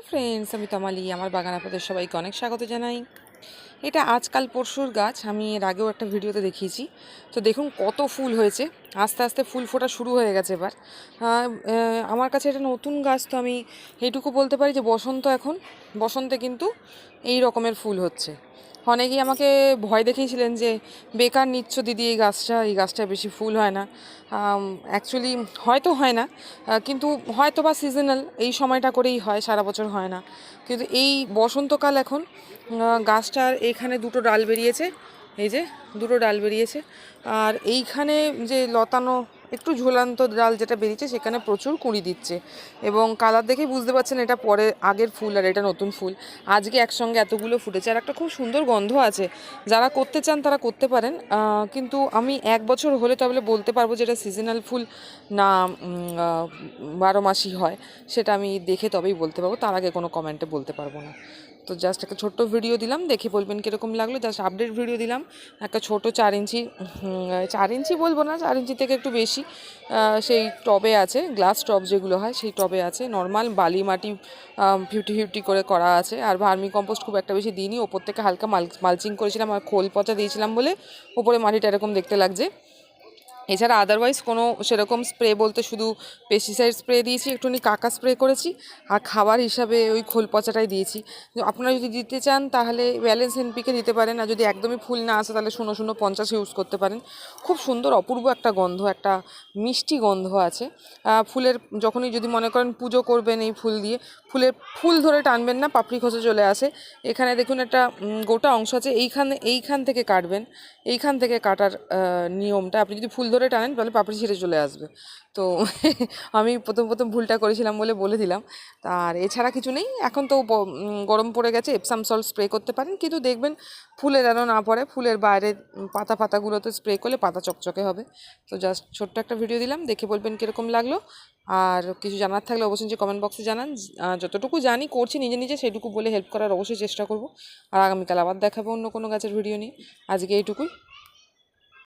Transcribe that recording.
Hello friends, আমি তমালি, আমার বাগান আপনাদের সবাইকে অনেক স্বাগত জানাই। এটা আজকাল পরশুর গাছ, আমি এর আগেও একটা ভিডিওতে দেখিয়েছি। তো দেখুন কত ফুল হয়েছে, আস্তে আস্তে ফুল ফোটা শুরু হয়ে গেছে এবার। আমার কাছে এটা নতুন গাছ, তো আমি এইটুকু বলতে পারি যে বসন্ত এখন, বসন্তে কিন্তু এই রকমের ফুল হচ্ছে। অনেকেই আমাকে ভয় দেখিয়েছিলেন যে, বেকার নিচ্ছ দিদি, এই গাছটা এই গাছটা বেশি ফুল হয় না। অ্যাকচুয়ালি হয়তো হয় না কিন্তু হয়তো বা সিজনাল এই সময়টা করেই হয়, সারা বছর হয় না। কিন্তু এই বসন্তকাল এখন গাছটার এখানে দুটো ডাল বেরিয়েছে, এই যে, দুটো ডাল বেরিয়েছে। আর এইখানে যে লতানো একটু ঝোলান্ত ডাল যেটা বেরিয়েছে, সেখানে প্রচুর কুঁড়ি দিচ্ছে। এবং কালার দেখেই বুঝতে পারছেন এটা পরে, আগের ফুল আর এটা নতুন ফুল। আজকে একসঙ্গে এতগুলো ফুটেছে আর একটা খুব সুন্দর গন্ধ আছে। যারা করতে চান তারা করতে পারেন। কিন্তু আমি এক বছর হলে তাহলে বলতে পারব যে এটা সিজনাল ফুল না বারো মাসই হয়। সেটা আমি দেখে তবেই বলতে পারব। তার আগে কোনো কমেন্টে বলতে পারব না। তো জাস্ট একটা ছোট্ট ভিডিও দিলাম, দেখে বলবেন কীরকম লাগল। জাস্ট আপডেট ভিডিও দিলাম, একটা ছোট চার ইঞ্চি চার ইঞ্চি বলব না, চার ইঞ্চি থেকে একটু বেশি সেই টবে আছে গ্লাস টব যেগুলো হয়, সেই টবে আছে। নর্মাল বালি মাটি ফিফটি ফিফটি করে করা আছে। আর ভার্মি কম্পোস্ট খুব একটা বেশি দিইনি, ওপর থেকে হালকা মাল মালচিং করেছিলাম আর খোল পচা দিয়েছিলাম বলে, উপরে মাটিটা এরকম দেখতে লাগছে। এছাড়া আদারওয়াইজ কোনো সেরকম স্প্রে বলতে শুধু পেস্টিসাইড স্প্রে দিয়েছি, একটুখানি কাকা স্প্রে করেছি, আর খাবার হিসাবে ওই খোল পচাটাই দিয়েছি। আপনারা যদি দিতে চান তাহলে ব্যালেন্স এনপিকে দিতে পারেন, আর যদি একদমই ফুল না আসে তাহলে শূন্য শূন্য পঞ্চাশ ইউজ করতে পারেন। খুব সুন্দর, অপূর্ব একটা গন্ধ, একটা মিষ্টি গন্ধ আছে। ফুলের যখনই যদি মনে করেন পুজো করবেন এই ফুল দিয়ে, ফুলের ফুল ধরে টানবেন না, পাপড়ি খসে চলে আসে। এখানে দেখুন একটা গোটা অংশ আছে, এইখানে, এইখান থেকে কাটবেন, এইখান থেকে কাটার নিয়মটা। আপনি যদি ফুল ধরে টানেন, তাহলে পাপড়ি ছিঁড়ে চলে আসবে। তো আমি প্রথম প্রথম ভুলটা করেছিলাম বলে বলে দিলাম। আর এছাড়া কিছু নেই, এখন তো গরম পড়ে গেছে এপসাম সল্ট স্প্রে করতে পারেন। কিন্তু দেখবেন ফুলে যেন না পড়ে, ফুলের বাইরে পাতা পাতাগুলোতে স্প্রে করলে পাতা চকচকে হবে। তো জাস্ট ছোট্ট একটা ভিডিও দিলাম, দেখে বলবেন কীরকম লাগল। আর কিছু জানার থাকলে অবশ্যই যে কমেন্ট বক্সে জানান। যতটুকু জানি, করছি নিজে নিজে, সেটুকু বলে হেল্প করার অবশ্যই চেষ্টা করব। আর আগামীকাল আবার দেখাবো অন্য কোনো গাছের ভিডিও নিয়ে। আজকে এইটুকুই।